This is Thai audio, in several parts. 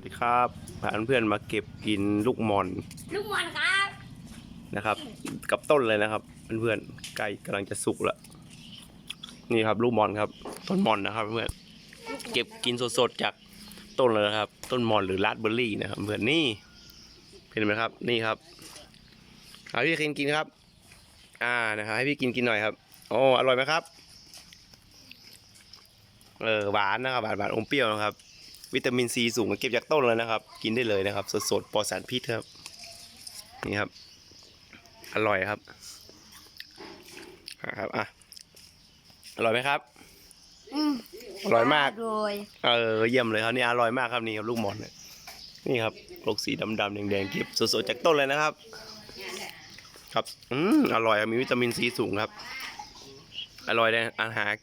สวัสดีครับพาเพื่อนๆมาเก็บกินลูกหมอนลูกบอลครับนะครับ กับต้นเลยนะครับเพื่อนๆใกล้กำลังจะสุกแล้วนี่ครับลูกหมอนครับ ต้นหมอนนะครับเพื่อนเก็บกินสดๆจากต้นเลยนะครับ ต้นหมอนหรือราสเบอร์รี่นะครับเพื่อนนี่เห็นไหมครับ นี่ครับเอาพี่กินกินครับ อ่านะครับให้พี่กินกินหน่อยครับโอ้อร่อยไหมครับเออหวานนะครับหวานหวานอมเปรี้ยวนะครับ วิตามินซีสูงเก็บจากต้นเลยนะครับ กินได้เลยนะครับ สดๆปลอดสารพิษครับ นี่ครับ อร่อยครับอ่าครับอะอร่อยไหมครับอร่อยมากโดยเออเยี่ยมเลยครับนี่อร่อยมากครับนี่ครับลูกหมอนเนี่ยนี่ครับลูกสีดำๆแดงๆเก็บสดๆจากต้นเลยนะครับ ครับอืมอร่อยครับมีวิตามินซีสูงครับ อร่อยเลยอาหาร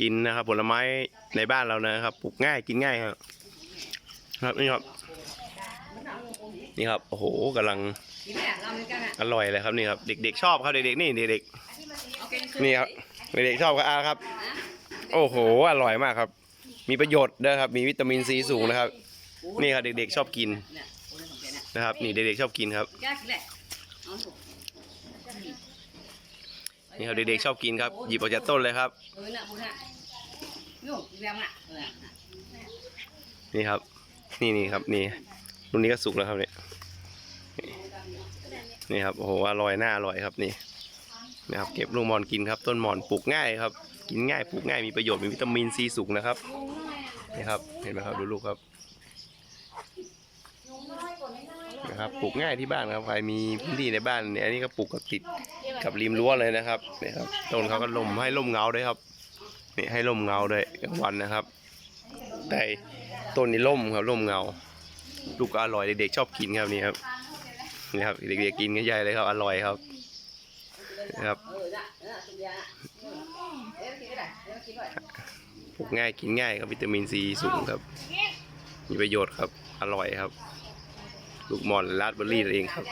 กินนะครับ ผลไม้ในบ้านเรานะครับปลูกง่ายกินง่ายครับครับนี่ครับนี่ครับโอ้โหกำลังอร่อยเลยครับนี่ครับ เด็ก ๆ ชอบครับเด็กๆนี่เด็กๆนี่ครับเด็กๆชอบครับอาครับ โอ้โหอร่อยมากครับ มีประโยชน์ด้วยครับ มีวิตามินซีสูงนะครับ นี่ครับเด็กๆชอบกินนะครับ นี่เด็กๆชอบกินครับ นี่ครับเด็กๆชอบกินครับหยิบออกจากต้นเลยครับนี่ครับ นี่นี่ครับนี่รุ่นนี้ก็สุกแล้วครับเนี่ยนี่ครับโอ้โหอร่อยน่าอร่อยครับนี่นะครับเก็บลูกหมอนกินครับ ต้นหมอนปลูกง่ายครับ กินง่ายปลูกง่ายมีประโยชน์มีวิตามินซีสูงนะครับนี่ครับเห็นไหมครับดูลูกครับ นะครับปลูกง่ายที่บ้านครับใครมีพื้นที่ในบ้านเนี่ยอันนี้ก็ปลูกกับติดกับริมรั้วเลยนะครับนี่ครับต้นเขาก็ลมให้ร่มเงาด้วยครับนี่ให้ร่มเงาด้วยกลางวันนะครับ แต่ต้นนี้ร่มครับร่มเงาลูกก็อร่อยเด็กๆชอบกินครับนี่ครับนี่ครับเด็กๆกินกันใหญ่เลยครับ อร่อยครับนะครับปลูกง่ายกินง่ายครับวิตามินซีสูงครับ มีประโยชน์ครับ อร่อยครับ ลูกมอนลาดเบอร์รี่นั่นเองครับ